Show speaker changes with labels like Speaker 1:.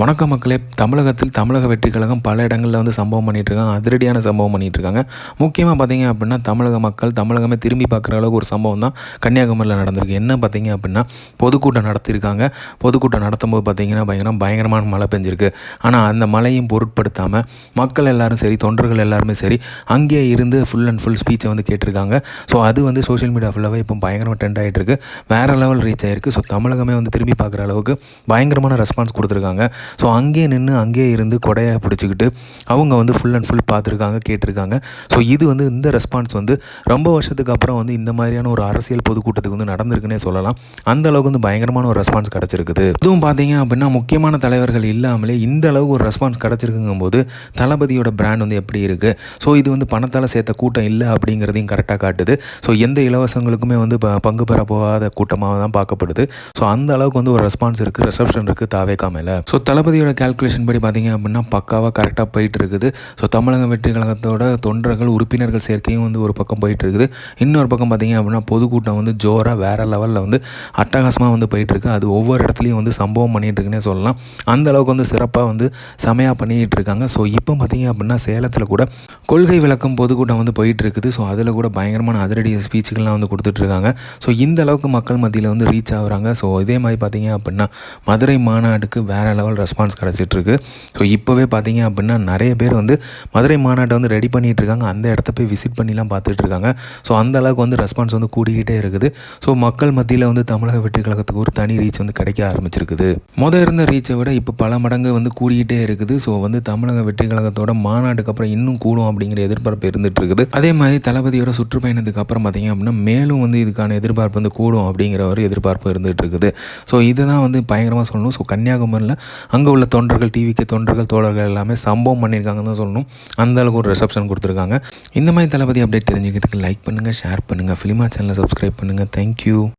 Speaker 1: வணக்கம் மக்களே. தமிழகத்தில் தமிழக வெற்றி கழகம் பல இடங்களில் வந்து சம்பவம் பண்ணிட்டு இருக்காங்க அதிரடியான சம்பவம் பண்ணிகிட்ருக்காங்க முக்கியமாக பார்த்தீங்க அப்படின்னா தமிழக மக்கள் தமிழகமே திரும்பி பார்க்குற அளவுக்கு ஒரு சம்பவம் தான் கன்னியாகுமரியில் நடந்திருக்கு. என்ன பார்த்தீங்க அப்படின்னா பொதுக்கூட்டம் நடத்தியிருக்காங்க பொதுக்கூட்டம் நடத்தும்போது பார்த்தீங்கன்னா பயங்கரம் பயங்கரமான மழை பெஞ்சிருக்கு. ஆனால் அந்த மழையும் பொருட்படுத்தாமல் மக்கள் எல்லாரும் சரி தொண்டர்கள் எல்லாருமே சரி அங்கேயே இருந்து ஃபுல் அண்ட் ஃபுல் ஸ்பீச்சை வந்து கேட்டிருக்காங்க. ஸோ அது வந்து சோஷியல் மீடியா ஃபுல்லாகவே இப்போ பயங்கரமாக ட்ரெண்ட் ஆகிட்டு இருக்கு வேறு லெவல் ரீச் ஆயிருக்கு. ஸோ தமிழகமே வந்து திரும்பி பார்க்குற அளவுக்கு பயங்கரமான ரெஸ்பான்ஸ் கொடுத்துருக்காங்க. ஸோ அங்கேயே நின்று அங்கேயே இருந்து கொடையை பிடிச்சிக்கிட்டு அவங்க வந்து ஃபுல் அண்ட் ஃபுல் பார்த்துருக்காங்க கேட்டிருக்காங்க. ஸோ இது வந்து இந்த ரெஸ்பான்ஸ் வந்து ரொம்ப வருஷத்துக்கு அப்புறம் வந்து இந்த மாதிரியான ஒரு அரசியல் பொதுக்கூட்டத்துக்கு வந்து நடந்திருக்குன்னே சொல்லலாம். அந்த அளவுக்கு வந்து பயங்கரமான ஒரு ரெஸ்பான்ஸ் கிடச்சிருக்குது. இதுவும் பார்த்தீங்க அப்படின்னா முக்கியமான தலைவர்கள் இல்லாமலே இந்த அளவுக்கு ஒரு ரெஸ்பான்ஸ் கிடச்சிருக்குங்கும் போது தளபதியோட பிராண்ட் வந்து எப்படி இருக்குது ஸோ இது வந்து பணத்தால் சேர்த்த கூட்டம் இல்லை அப்படிங்கிறதையும் கரெக்டாக காட்டுது. ஸோ எந்த இலவசங்களுக்குமே வந்து ப- பங்கு பெற போகாத கூட்டமாக தான் பார்க்கப்படுது. ஸோ அந்த அளவுக்கு வந்து ஒரு ரெஸ்பான்ஸ் இருக்குது ரிசப்ஷன் இருக்குது தாவேக்கா மேலே. ஸோ தளபதியோட கால்குலேஷன் படி பார்த்தீங்க அப்படின்னா பக்காவாக கரெக்டாக போயிட்டு இருக்குது ஸோ தமிழக வெற்றி கழகத்தோட தொண்டர்கள் உறுப்பினர்கள் சேர்க்கையும் வந்து ஒரு பக்கம் போயிட்டு இருக்குது இன்னொரு பக்கம் பார்த்தீங்க அப்படின்னா பொதுக்கூட்டம் வந்து ஜோராக வேறு லெவலில் வந்து அட்டகாசமாக வந்து போயிட்டுருக்கு. அது ஒவ்வொரு இடத்துலையும் வந்து சம்பவம் பண்ணிட்டு இருக்குன்னே சொல்லலாம். அந்த அளவுக்கு வந்து சிறப்பாக வந்து செமையாக பண்ணிகிட்டு இருக்காங்க ஸோ இப்போ பார்த்தீங்க அப்படின்னா சேலத்தில் கூட கொள்கை விளக்கம் பொதுக்கூட்டம் வந்து போயிட்டு இருக்குது ஸோ அதில் கூட பயங்கரமான அதிரடி ஸ்பீச்சுகள்லாம் வந்து கொடுத்துட்ருக்காங்க ஸோ இந்த அளவுக்கு மக்கள் மத்தியில் வந்து ரீச் ஆகுறாங்க. ஸோ இதே மாதிரி பார்த்தீங்க அப்படின்னா மதுரை மாநாடுக்கு வேறு லெவல் ரெஸ்பான்ஸ் கிடச்சிட்ருக்கு. ஸோ இப்போவே பார்த்தீங்க அப்படின்னா நிறைய பேர் வந்து மதுரை மாநாட்டை வந்து ரெடி பண்ணிகிட்டு இருக்காங்க அந்த இடத்த போய் விசிட் பண்ணிலாம் பார்த்துட்டு இருக்காங்க ஸோ அந்த அளவுக்கு வந்து ரெஸ்பான்ஸ் வந்து கூடிக்கிட்டே இருக்குது. ஸோ மக்கள் மத்தியில் வந்து தமிழக வெற்றி கழகத்துக்கு ஒரு தனி ரீச் வந்து கிடைக்க ஆரம்பிச்சிருக்குது. மொதல் இருந்த ரீச்சை விட இப்போ பல மடங்கு வந்து கூடிக்கிட்டே இருக்குது. ஸோ வந்து தமிழக வெற்றி கழகத்தோட மாநாட்டுக்கு அப்புறம் இன்னும் கூடும் அப்படிங்கிற எதிர்பார்ப்பு இருந்துட்டு இருக்குது அதே மாதிரி தளபதியோட சுற்றுப்பயணத்துக்கு அப்புறம் பார்த்தீங்க அப்படின்னா மேலும் வந்து இதுக்கான எதிர்பார்ப்பு வந்து கூடும் அப்படிங்கிற ஒரு எதிர்பார்ப்பு இருந்துகிட்டு இருக்குது ஸோ இதுதான் வந்து பயங்கரமாக சொல்லணும். ஸோ கன்னியாகுமரியில் அங்கே உள்ள தொண்டர்கள் டிவிக்கு தொண்டர்கள் தோழர்கள் எல்லாமே சம்பவம் பண்ணியிருக்காங்கன்னு தான் சொல்லணும். அந்த அளவுக்கு ஒரு ரிசப்ஷன் கொடுத்துருக்காங்க. இந்த மாதிரி தளபதி அப்டேட் தெரிஞ்சுக்கிறதுக்கு லைக் பண்ணுங்கள் ஷேர் பண்ணுங்கள் ஃபிலிமா சேனலை சப்ஸ்கிரைப் பண்ணுங்கள் தேங்க்யூ